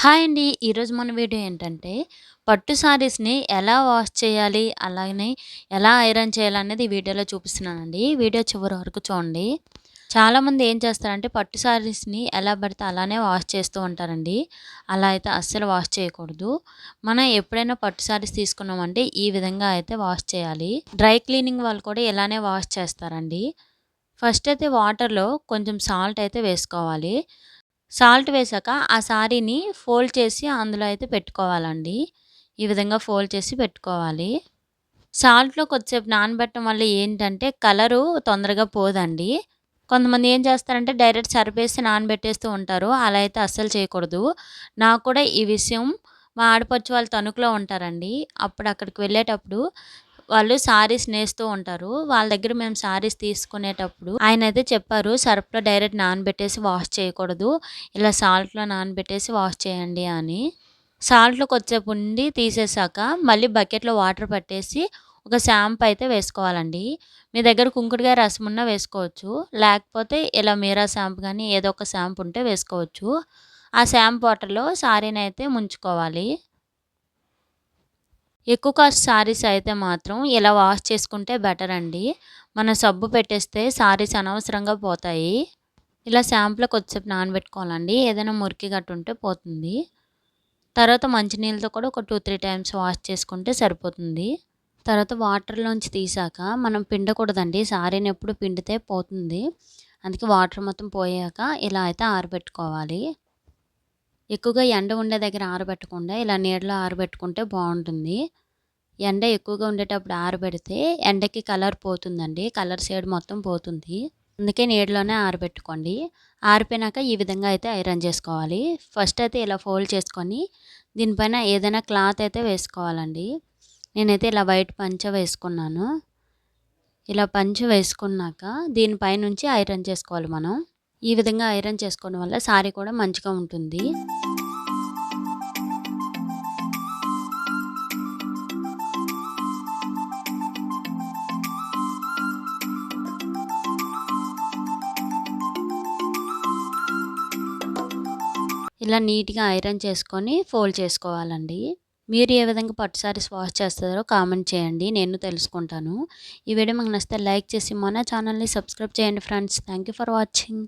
Hi అండి. ఈరోజు మన వీడియో ఏంటంటే, పట్టు శారీస్‌ని ఎలా వాష్ చేయాలి, అలాగే ఎలా ఐరన్ చేయాలనేది ఈ వీడియోలో చూపిస్తున్నానండి. వీడియో చివరి వరకు చూడండి. చాలామంది ఏం చేస్తారంటే, పట్టు శారీస్‌ని ఎలా పడితే అలానే వాష్ చేస్తూ ఉంటారండి. అలా అయితే అస్సలు వాష్ చేయకూడదు. మనం ఎప్పుడైనా పట్టు శారీస్ తీసుకున్నామంటే, ఈ విధంగా అయితే వాష్ చేయాలి. డ్రై క్లీనింగ్ వాళ్ళు కూడా ఇలానే వాష్ చేస్తారండి. ఫస్ట్ అయితే వాటర్‌లో కొంచెం సాల్ట్ అయితే వేసుకోవాలి. సాల్ట్ వేసాక ఆ శారీని ఫోల్డ్ చేసి అందులో అయితే పెట్టుకోవాలండి. ఈ విధంగా ఫోల్డ్ చేసి పెట్టుకోవాలి. సాల్ట్లో కొద్దిసేపు నానబెట్టడం వల్ల ఏంటంటే కలరు తొందరగా పోదండి. కొంతమంది ఏం చేస్తారంటే డైరెక్ట్ సరిపేసి నానబెట్టేస్తూ ఉంటారు. అలా అయితే అస్సలు చేయకూడదు. నాకు కూడా ఈ విషయం మా ఆడపడుచు వాళ్ళు తణుకులో ఉంటారండి. అప్పుడు అక్కడికి వెళ్ళేటప్పుడు వాళ్ళు సారీస్ నేస్తూ ఉంటారు. వాళ్ళ దగ్గర మేము శారీస్ తీసుకునేటప్పుడు ఆయన అయితే చెప్పారు సర్ఫ్లో డైరెక్ట్ నానబెట్టేసి వాష్ చేయకూడదు. ఇలా సాల్ట్లో నానబెట్టేసి వాష్ చేయండి అని. సాల్ట్లో కొద్దిసేపు ఉండి తీసేసాక మళ్ళీ బకెట్లో వాటర్ పట్టేసి ఒక షాంపూ అయితే వేసుకోవాలండి. మీ దగ్గర కుంకుడుగా రసం ఉన్నా వేసుకోవచ్చు. లేకపోతే ఇలా మీరా షాంపూ కానీ ఏదో ఒక షాంపూ ఉంటే వేసుకోవచ్చు. ఆ షాంపూ వాటర్లో సారీని అయితే ముంచుకోవాలి. ఎక్కువ కాస్ట్ శారీస్ అయితే మాత్రం ఇలా వాష్ చేసుకుంటే బెటర్ అండి. మనం సబ్బు పెట్టేస్తే శారీస్ అనవసరంగా పోతాయి. ఇలా షాంపులో కొద్దిసేపు నానబెట్టుకోవాలండి. ఏదైనా మురికి గట్టు ఉంటే పోతుంది. తర్వాత మంచినీళ్ళతో కూడా ఒక టూ త్రీ టైమ్స్ వాష్ చేసుకుంటే సరిపోతుంది. తర్వాత వాటర్లోంచి తీసాక మనం పిండకూడదండి. సారీని ఎప్పుడు పిండితే పోతుంది. అందుకే వాటర్ మొత్తం పోయాక ఇలా అయితే ఆరబెట్టుకోవాలి. ఎక్కువగా ఎండ ఉండే దగ్గర ఆరబెట్టకుండా ఇలా నీడలో ఆరబెట్టుకుంటే బాగుంటుంది. ఎండ ఎక్కువగా ఉండేటప్పుడు ఆరబెడితే ఎండకి కలర్ పోతుందండి. కలర్ షేడ్ మొత్తం పోతుంది. అందుకే నీడలోనే ఆరబెట్టుకోండి. ఆరిపోయినాక ఈ విధంగా అయితే ఐరన్ చేసుకోవాలి. ఫస్ట్ అయితే ఇలా ఫోల్డ్ చేసుకొని దీనిపైన ఏదైనా క్లాత్ అయితే వేసుకోవాలండి. నేనైతే ఇలా వైట్ పంచ వేసుకున్నాను. ఇలా పంచ వేసుకున్నాక దీనిపై నుంచి ఐరన్ చేసుకోవాలి మనం. ఈ విధంగా ఐరన్ చేసుకోవడం వల్ల శారీ కూడా మంచిగా ఉంటుంది. ఇలా నీట్గా ఐరన్ చేసుకొని ఫోల్డ్ చేసుకోవాలండి. మీరు ఏ విధంగా పట్టు సారీస్ వాష్ చేస్తారో కామెంట్ చేయండి. నేను తెలుసుకుంటాను. ఈ వీడియో మీకు నచ్చితే లైక్ చేసి మన ఛానల్ని సబ్స్క్రైబ్ చేయండి ఫ్రెండ్స్. Thank for watching.